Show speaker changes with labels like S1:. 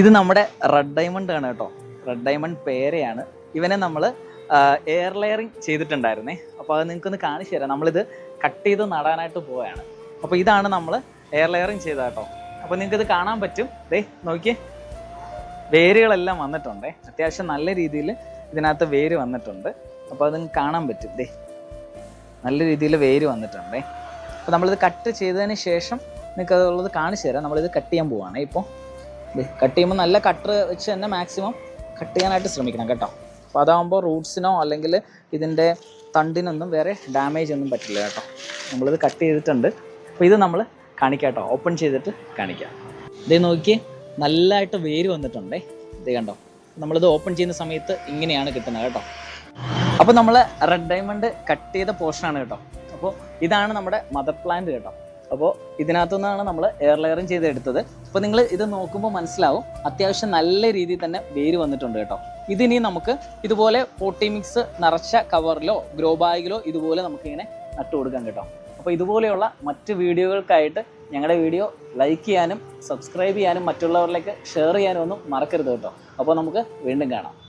S1: ഇത് നമ്മുടെ red diamond ആണ് കേട്ടോ. റെഡ് ഡയമണ്ട് പേരയാണ്. ഇവനെ നമ്മൾ എയർ ലെയറിങ് ചെയ്തിട്ടുണ്ടായിരുന്നേ. അപ്പോൾ അത് നിങ്ങൾക്കൊന്ന് കാണിച്ചു തരാം. നമ്മളിത് കട്ട് ചെയ്ത് നടാനായിട്ട് പോവുകയാണ്. അപ്പോൾ ഇതാണ് നമ്മൾ എയർ ലെയറിങ് ചെയ്ത കേട്ടോ. അപ്പോൾ നിങ്ങൾക്കിത് കാണാൻ പറ്റും. ദേ നോക്കിയേ. വേരുകളെല്ലാം വന്നിട്ടുണ്ടേ. അത്യാവശ്യം നല്ല രീതിയിൽ ഇതിനകത്ത് വേര് വന്നിട്ടുണ്ട്. അപ്പോൾ അത് നിങ്ങൾക്ക് കാണാൻ പറ്റും. ദേ നല്ല രീതിയിൽ വേര് വന്നിട്ടുണ്ടേ. അപ്പോൾ നമ്മളിത് കട്ട് ചെയ്തതിന് ശേഷം നിങ്ങൾക്ക് അതുള്ളത് കാണിച്ചു തരാം. നമ്മളിത് കട്ട് ചെയ്യാൻ പോവുകയാണ്. ഇപ്പോൾ കട്ട് ചെയ്യുമ്പോൾ നല്ല കട്ടർ വെച്ച് തന്നെ മാക്സിമം കട്ട് ചെയ്യാനായിട്ട് ശ്രമിക്കണം കേട്ടോ. അപ്പോൾ അതാകുമ്പോൾ റൂട്ട്സിനോ അല്ലെങ്കിൽ ഇതിന്റെ തണ്ടിനൊന്നും വേറെ ഡാമേജ് ഒന്നും പറ്റില്ല കേട്ടോ. നമ്മളിത് കട്ട് ചെയ്തിട്ടുണ്ട്. അപ്പോൾ ഇത് നമ്മൾ കാണിക്കാം ഓപ്പൺ ചെയ്തിട്ട് കാണിക്കാം. ഇത് നോക്കി നല്ലതായിട്ട് വേര് വന്നിട്ടുണ്ടേ. ഇത് കണ്ടോ നമ്മളിത് ഓപ്പൺ ചെയ്യുന്ന സമയത്ത് ഇങ്ങനെയാണ് കിട്ടുന്നത് കേട്ടോ. അപ്പോൾ നമ്മൾ റെഡ് ഡയമണ്ട് കട്ട് ചെയ്ത പോർഷനാണ് കേട്ടോ. അപ്പോൾ ഇതാണ് നമ്മുടെ മദർ പ്ലാന്റ് കേട്ടോ. അപ്പോൾ ഇതിനകത്തു നിന്നാണ് നമ്മൾ എയർ ലെയറിങ് ചെയ്തെടുത്തത്. അപ്പോൾ നിങ്ങൾ ഇത് നോക്കുമ്പോൾ മനസ്സിലാവും അത്യാവശ്യം നല്ല രീതിയിൽ തന്നെ വേര് വന്നിട്ടുണ്ട് കേട്ടോ. ഇതിനി നമുക്ക് ഇതുപോലെ പോട്ടി മിക്സ് നിറച്ച കവറിലോ ഗ്രോ ബാഗിലോ ഇതുപോലെ നമുക്കിങ്ങനെ നട്ടു കൊടുക്കാം കേട്ടോ. അപ്പോൾ ഇതുപോലെയുള്ള മറ്റ് വീഡിയോകൾക്കായിട്ട് ഞങ്ങളുടെ വീഡിയോ ലൈക്ക് ചെയ്യാനും സബ്സ്ക്രൈബ് ചെയ്യാനും മറ്റുള്ളവരിലേക്ക് ഷെയർ ചെയ്യാനും ഒന്നും മറക്കരുത് കേട്ടോ. അപ്പോൾ നമുക്ക് വീണ്ടും കാണാം.